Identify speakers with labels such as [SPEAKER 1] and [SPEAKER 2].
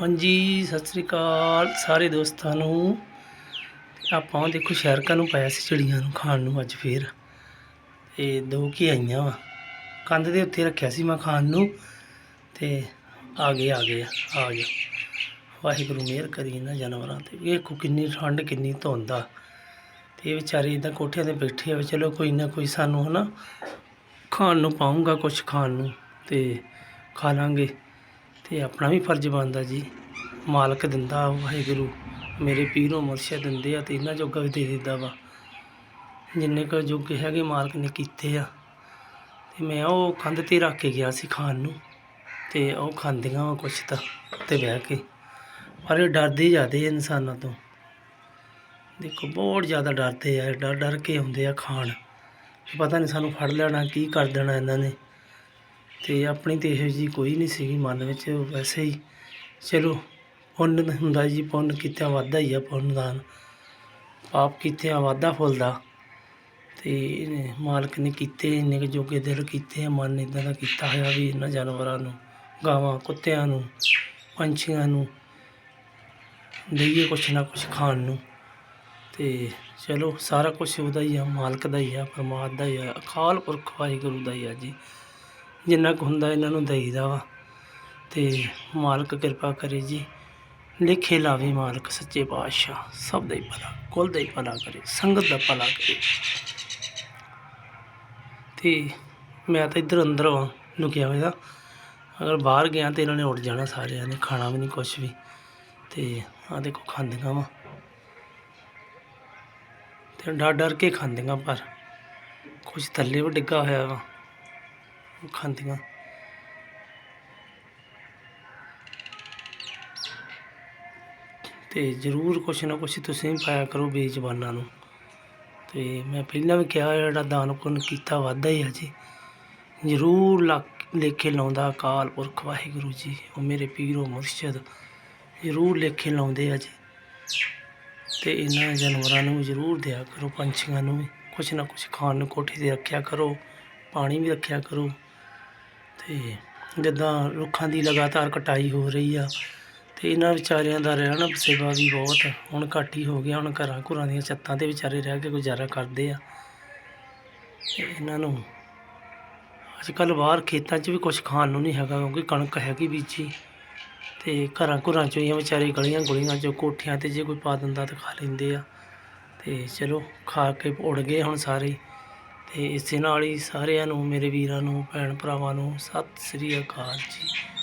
[SPEAKER 1] ਹਾਂਜੀ, ਸਤਿ ਸ੍ਰੀ ਅਕਾਲ ਸਾਰੇ ਦੋਸਤਾਂ ਨੂੰ। ਆਪਾਂ ਦੇਖੋ ਸ਼ਹਿਰਕਾਂ ਨੂੰ ਪਾਇਆ ਸੀ ਚਿੜੀਆਂ ਨੂੰ ਖਾਣ ਨੂੰ ਅੱਜ ਫੇਰ। ਤੇ ਦੋ ਕੀ ਆਈਆਂ ਵਾ। ਕੰਧ ਦੇ ਉੱਤੇ ਰੱਖਿਆ ਸੀ ਮੈਂ ਖਾਣ ਨੂੰ। ਤੇ ਆ ਗਏ ਆ ਗਏ, ਆ ਆ ਗਏ। ਵਾਹਿਗੁਰੂ ਮਿਹਰ ਕਰੀ ਇਹਨਾਂ ਜਾਨਵਰਾਂ ਤੇ। ਵੇਖੋ ਕਿੰਨੀ ਠੰਡ, ਕਿੰਨੀ ਧੁੰਦ ਆ। ਤੇ ਵਿਚਾਰੇ ਇਦਾਂ ਕੋਠਿਆਂ ਤੇ ਬੈਠੇ ਆ ਵੀ ਚਲੋ ਕੋਈ ਨਾ ਕੋਈ ਸਾਨੂੰ ਹਨਾ ਖਾਣ ਨੂੰ ਪਾਉਂਗਾ ਕੁਝ ਖਾਣ ਨੂੰ ਤੇ ਖਾ ਲਾਂਗੇ। ਤੇ ਆਪਣਾ ਵੀ ਫਰਜ਼ ਬਣਦਾ ਜੀ। ਮਾਲਕ ਦਿੰਦਾ ਵਾਹਿਗੁਰੂ। ਮੇਰੇ ਪੀਰੋ ਮੁਰਸ਼ਿਦ ਦਿੰਦੇ ਆ ਤੇ ਇਹਨਾਂ ਜੋਗਾ ਵੀ ਦੇ ਦਿੰਦਾ ਵਾ। ਜਿੰਨੇ ਕੁ ਜੋਗੇ ਹੈਗੇ ਮਾਲਕ ਨੇ ਕੀਤੇ ਆ। ਤੇ ਮੈਂ ਉਹ ਕੰਧ ਤੇ ਰੱਖ ਕੇ ਗਿਆ ਸੀ ਖਾਣ ਨੂੰ। ਤੇ ਉਹ ਖਾਂਦੀਆਂ ਵਾ ਕੁਛ ਤਾਂ ਤੇ ਬਹਿ ਕੇ। ਪਰ ਇਹ ਡਰਦੇ ਜਾਂਦੇ ਆ ਇਨਸਾਨਾਂ ਤੋਂ। ਦੇਖੋ, ਬਹੁਤ ਜ਼ਿਆਦਾ ਡਰਦੇ ਆ। ਡਰ ਡਰ ਕੇ ਆਉਂਦੇ ਆ ਖਾਣ। ਪਤਾ ਨਹੀਂ ਸਾਨੂੰ ਫੜ ਲੈਣਾ, ਕੀ ਕਰ ਦੇਣਾ ਇਹਨਾਂ ਨੇ। ਤੇ ਆਪਣੀ ਤੇ ਇਹੋ ਜੀ ਕੋਈ ਨਹੀਂ ਸੀਗੀ ਮਨ ਵਿੱਚ, ਵੈਸੇ ਹੀ। ਚਲੋ, ਪੁੰਨ ਹੁੰਦਾ ਜੀ, ਪੁੰਨ ਕੀਤਿਆਂ ਵਾਧਾ ਹੀ ਆ ਪੁੰਨ ਦਾਨ। ਪਾਪ ਕੀਤਿਆਂ ਵਾਧਾ ਫੁੱਲਦਾ ਤੇ ਮਾਲਕ ਨੇ ਕੀਤੇ, ਇੰਨੇ ਕੁ ਜੋਗੇ ਦਿਲ ਕੀਤੇ ਆ ਮਨ ਇਦਾਂ ਦਾ ਕੀਤਾ ਹੋਇਆ ਵੀ ਇਹਨਾਂ ਜਾਨਵਰਾਂ ਨੂੰ, ਗਾਵਾਂ, ਕੁੱਤਿਆਂ ਨੂੰ, ਪੰਛੀਆਂ ਨੂੰ, ਦੇਈਏ ਕੁਛ ਨਾ ਕੁਛ ਖਾਣ ਨੂੰ। ਤੇ ਚਲੋ, ਸਾਰਾ ਕੁਝ ਉਹਦਾ ਹੀ ਆ, ਮਾਲਕ ਦਾ ਹੀ ਆ, ਪਰਮਾਤਮਾ ਦਾ ਹੀ ਆ, ਅਕਾਲ ਪੁਰਖ ਵਾਹਿਗੁਰੂ ਦਾ ਹੀ ਆ ਜੀ। ਜਿੰਨਾ ਕੁ ਹੁੰਦਾ ਇਹਨਾਂ ਨੂੰ ਦਈਦਾ ਵਾ। ਤੇ ਮਾਲਕ ਕਿਰਪਾ ਕਰੇ ਜੀ। ਲਿਖੇ ਲਾਵੇ ਮਾਲਕ, ਸੱਚੇ ਪਾਤਸ਼ਾਹ, ਸਭ ਦਾ ਹੀ ਭਲਾ, ਕੁੱਲ ਦਾ ਹੀ ਭਲਾ ਕਰੇ, ਸੰਗਤ ਦਾ ਭਲਾ ਕਰੇ। ਤੇ ਮੈਂ ਤਾਂ ਇੱਧਰ ਅੰਦਰ ਵਾਂ ਲੁਕਿਆ ਹੋਇਆ, ਅਗਰ ਬਾਹਰ ਗਿਆ ਤੇ ਇਹਨਾਂ ਨੇ ਉੱਡ ਜਾਣਾ ਸਾਰਿਆਂ ਨੇ, ਖਾਣਾ ਵੀ ਨਹੀਂ ਕੁਛ ਵੀ। ਤੇ ਆ ਦੇਖੋ ਖਾਂਦੀਆਂ ਵਾ। ਤੇ ਡਰ ਡਰ ਕੇ ਖਾਂਦੀਆਂ ਪਰ ਕੁਝ ਥੱਲੇ ਵੀ ਡਿੱਗਾ ਹੋਇਆ ਵਾ। ਖਾਂਦੀਆਂ। ਤੇ ਜ਼ਰੂਰ ਕੁਛ ਨਾ ਕੁਛ ਤੁਸੀਂ ਵੀ ਪਾਇਆ ਕਰੋ ਬੇਜ਼ਬਾਨਾਂ ਨੂੰ। ਤੇ ਮੈਂ ਪਹਿਲਾਂ ਵੀ ਕਿਹਾ, ਜਿਹੜਾ ਦਾਨ ਪੁੰਨ ਕੀਤਾ ਵਾਧਾ ਹੀ ਆ ਜੀ। ਜ਼ਰੂਰ ਲੱਖ, ਲੇਖੇ ਲਾਉਂਦਾ ਅਕਾਲ ਪੁਰਖ ਵਾਹਿਗੁਰੂ ਜੀ, ਉਹ ਮੇਰੇ ਪੀਰੋ ਮੁਰਸ਼ਿਦ। ਜ਼ਰੂਰ ਲੇਖੇ ਲਾਉਂਦੇ ਆ ਜੀ। ਤੇ ਇਹਨਾਂ ਜਾਨਵਰਾਂ ਨੂੰ ਜ਼ਰੂਰ ਦਿਆ ਕਰੋ, ਪੰਛੀਆਂ ਨੂੰ ਵੀ। ਕੁਛ ਨਾ ਕੁਛ ਖਾਣ ਨੂੰ ਕੋਠੀ ਤੇ ਰੱਖਿਆ ਕਰੋ, ਪਾਣੀ ਵੀ ਰੱਖਿਆ ਕਰੋ। ਤੇ ਜਿੱਦਾਂ ਰੁੱਖਾਂ ਦੀ ਲਗਾਤਾਰ ਕਟਾਈ ਹੋ ਰਹੀ ਆ ਅਤੇ ਇਹਨਾਂ ਵਿਚਾਰਿਆਂ ਦਾ ਰਹਿਣ ਸੇਵਾ ਵੀ ਬਹੁਤ ਹੁਣ ਘੱਟ ਹੀ ਹੋ ਗਿਆ, ਹੁਣ ਘਰਾਂ ਘੁਰਾਂ ਦੀਆਂ ਛੱਤਾਂ ਤੇ ਵਿਚਾਰੇ ਰਹਿ ਕੇ ਗੁਜ਼ਾਰਾ ਕਰਦੇ ਆ। ਇਹਨਾਂ ਨੂੰ ਅੱਜ ਕੱਲ੍ਹ ਬਾਹਰ ਖੇਤਾਂ 'ਚ ਵੀ ਕੁਝ ਖਾਣ ਨੂੰ ਨਹੀਂ ਹੈਗਾ, ਕਿਉਂਕਿ ਕਣਕ ਹੈਗੀ ਬੀਜੀ। ਅਤੇ ਘਰਾਂ ਘੁਰਾਂ 'ਚੋਂ ਹੀ ਵਿਚਾਰੇ ਗਲੀਆਂ ਗੁਲੀਆਂ 'ਚੋਂ ਕੋਠਿਆਂ ਤੇ ਜੇ ਕੋਈ ਪਾ ਦਿੰਦਾ ਤਾਂ ਖਾ ਲੈਂਦੇ ਆ। ਅਤੇ ਚਲੋ ਖਾ ਕੇ ਉੜ ਗਏ ਹੁਣ ਸਾਰੇ। ਅਤੇ ਇਸੇ ਨਾਲ ਹੀ ਸਾਰਿਆਂ ਨੂੰ, ਮੇਰੇ ਵੀਰਾਂ ਨੂੰ, ਭੈਣ ਭਰਾਵਾਂ ਨੂੰ ਸਤਿ ਸ੍ਰੀ ਅਕਾਲ ਜੀ।